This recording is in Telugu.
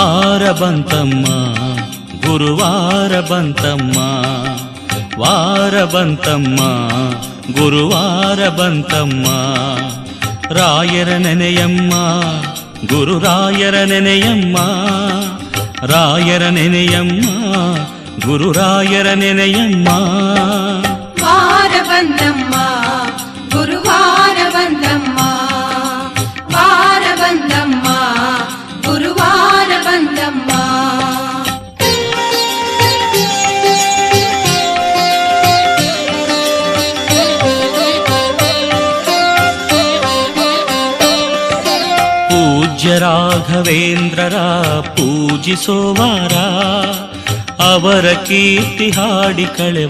వార బంతమ్మ గురువార బంతమ్మ వార బంతమ్మ గురువార బంతమ్మ రాయర నెనయమ్మ గురు రాయర నెనయమ్మ రాయర నెనయమ్మ గురు రాయర నెనయమ్మ వార బంతమ్మ ಪೂಜ್ಯ ರಾಘವೇಂದ್ರರ ಪೂಜಿಸೋವಾರ ಅವರ ಕೀರ್ತಿ ಹಾಡಿ ಕಳೆ